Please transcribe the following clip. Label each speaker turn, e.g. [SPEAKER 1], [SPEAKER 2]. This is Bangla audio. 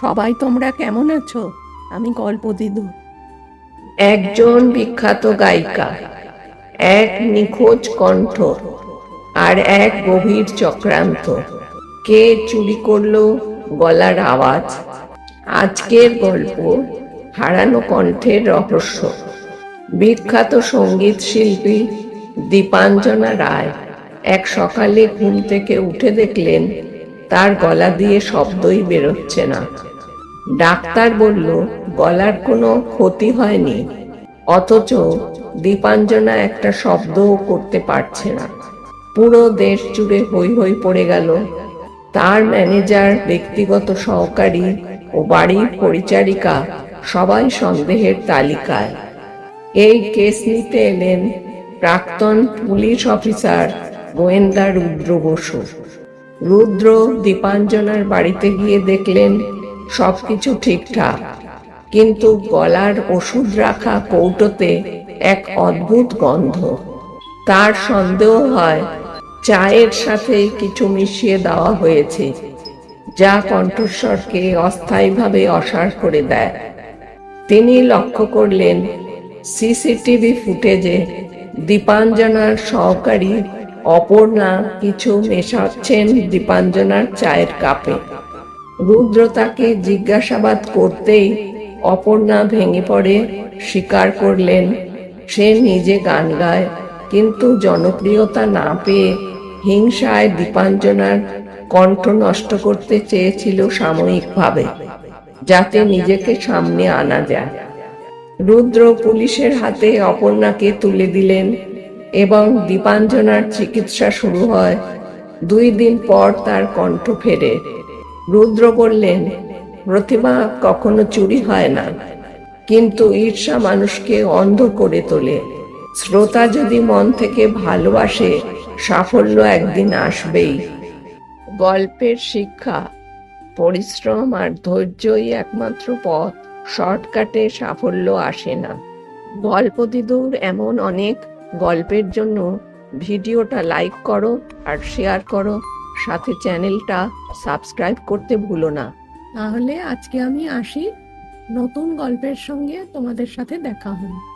[SPEAKER 1] সবাই তোমরা কেমন আছো? আমি গল্প দিদু
[SPEAKER 2] একজন বিখ্যাত গায়িকা, এক নিখোঁজ কণ্ঠ, আর এক গভীর চক্রান্ত। কে চুরি করল গলার আওয়াজ? আজকের গল্প হারানো কণ্ঠের রহস্য। বিখ্যাত সংগীত শিল্পী দীপাঞ্জনা রায় এক সকালে ঘুম থেকে উঠে দেখলেন, তার গলা দিয়ে শব্দই বেরোচ্ছে না। ডাক্তার বলল, গলার কোনো ক্ষতি হয়নি। অথচ দীপাঞ্জনা একটা শব্দও করতে পারছে না। পুরো দেশ জুড়ে হই হই পড়ে গেল। তার ম্যানেজার, ব্যক্তিগত সহকারী ও বাড়ির পরিচারিকা সবাই সন্দেহের তালিকায়। এই কেস নিতে এলেন প্রাক্তন পুলিশ অফিসার গোয়েন্দা রুদ্র বসু। রুদ্র দীপাঞ্জনার বাড়িতে গিয়ে দেখলেন সবকিছু ঠিকঠাক। কিন্তু গলার ওষুধ রাখা কৌটোতে এক অদ্ভুত গন্ধ। তার সন্দেহ হয়, চায়ের সাথে কিছু মিশিয়ে দেওয়া হয়েছে, যা কণ্ঠস্বরকে অস্থায়ীভাবে অসাড় করে দেয়। তিনি লক্ষ্য করলেন সিসিটিভি ফুটেজে দীপাঞ্জনার সহকারী অপর্ণা কিছু মেশাচ্ছেন দীপাঞ্জনার চায়ের কাপে। রুদ্র তাকে জিজ্ঞাসাবাদ করতেই অপর্ণা ভেঙে পড়ে স্বীকার করলেন, সে নিজে গান গায়, কিন্তু জনপ্রিয়তা না পেয়ে হিংসায় দীপাঞ্জনার কণ্ঠ নষ্ট করতে চেয়েছিল সাময়িকভাবে, যাতে নিজেকে সামনে আনা যায়। রুদ্র পুলিশের হাতে অপর্ণাকে তুলে দিলেন এবং দীপাঞ্জনার চিকিৎসা শুরু হয় দুই দিন পর তার কণ্ঠ ফেরে। রুদ্র বললেন, প্রতিমা কখনো চুরি হয় না। কিন্তু ঈর্ষা মানুষকে অন্ধ করে তোলে। শ্রোতা যদি মন থেকে ভালোবাসে, সাফল্য একদিন আসবেই। গল্পের শিক্ষা, পরিশ্রম আর ধৈর্যই একমাত্র পথ। শর্টকাটে সাফল্য আসে না। গল্প দিদুর এমন অনেক। গল্পের জন্য ভিডিওটা লাইক করো আর শেয়ার করো। সাথে চ্যানেলটা সাবস্ক্রাইব করতে ভুলো না।
[SPEAKER 1] তাহলে আজকে আমি আসি। নতুন গল্পের সঙ্গে তোমাদের সাথে দেখা হবে